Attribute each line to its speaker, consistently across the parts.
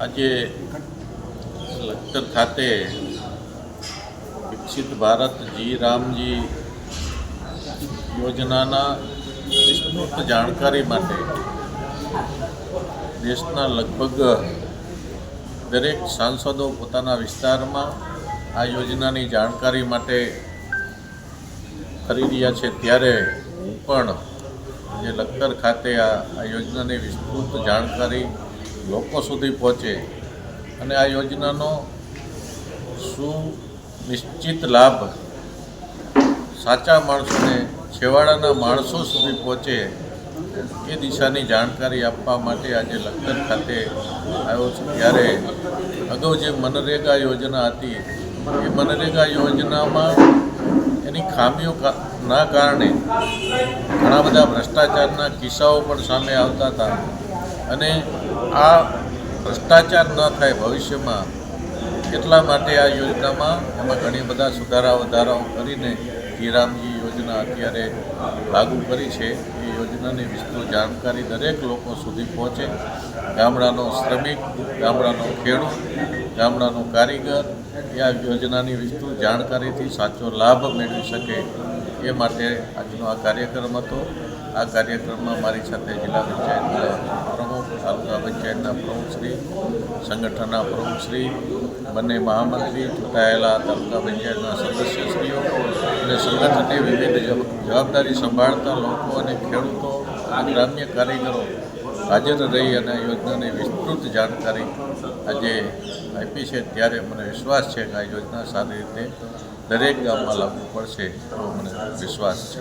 Speaker 1: આજે લખતર ખાતે વિકસિત ભારત જી રામજી યોજનાના વિસ્તૃત જાણકારી માટે દેશના લગભગ દરેક સાંસદો પોતાના વિસ્તારમાં આ યોજનાની જાણકારી માટે કરી રહ્યા છે. ત્યારે હું પણ જે લખતર ખાતે આ આ યોજનાની વિસ્તૃત જાણકારી લોકો સુધી પહોંચે અને આ યોજનાનો સુનિશ્ચિત લાભ સાચા માણસોને છેવાડાના માણસો સુધી પહોંચે એ દિશાની જાણકારી આપવા માટે આજે લખતર ખાતે આવ્યો છું. ત્યારે અગાઉ જે મનરેગા યોજના હતી, એ મનરેગા યોજનામાં એની ખામીઓ ના કારણે ઘણા બધા ભ્રષ્ટાચારના કિસ્સાઓ પણ સામે આવતા હતા. અને આ ભ્રષ્ટાચાર ન થાય ભવિષ્યમાં, એટલા માટે આ યોજનામાં એમાં ઘણી બધા સુધારા વધારાઓ કરીને હીરામજી યોજના અત્યારે લાગુ કરી છે. એ યોજનાની વિસ્તૃત જાણકારી દરેક લોકો સુધી પહોંચે. ગામડાનો શ્રમિક, ગામડાનો ખેડૂત, ગામડાનો કારીગર, એ આ યોજનાની વિસ્તૃત જાણકારીથી સાચો લાભ મેળવી શકે એ માટે આજનો આ કાર્યક્રમ હતો. આ કાર્યક્રમમાં મારી સાથે જિલ્લા પંચાયતના પ્રમુખ, તાલુકા પંચાયતના પ્રમુખશ્રી સંગઠનના પ્રમુખશ્રી બંને મહામંત્રી ચૂંટાયેલા તાલુકા પંચાયતના સદસ્યશ્રીઓ અને સંગઠને વિવિધ જવાબદારી સંભાળતા લોકો અને ખેડૂતો ગ્રામ્ય કારીગરો હાજર રહી અને યોજનાની વિસ્તૃત જાણકારી આજે આપી છે. ત્યારે મને વિશ્વાસ છે કે આ યોજના સારી રીતે દરેક ગામમાં લાગુ પડશે એવો મને વિશ્વાસ છે.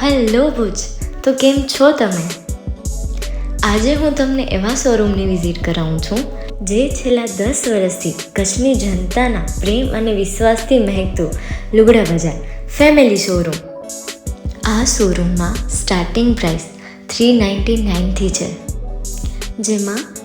Speaker 2: હેલો ભુજ, તો કેમ છો તમે? આજે હું તમને એવા શોરૂમની વિઝિટ કરાવું છું, જે છેલ્લા દસ વર્ષથી કચ્છની જનતાના પ્રેમ અને વિશ્વાસથી મહેકતું લુગડા બજાર ફેમિલી શોરૂમ. આ શોરૂમમાં સ્ટાર્ટિંગ પ્રાઇસ થ્રી નાઇન્ટી નાઇનથી છે, જેમાં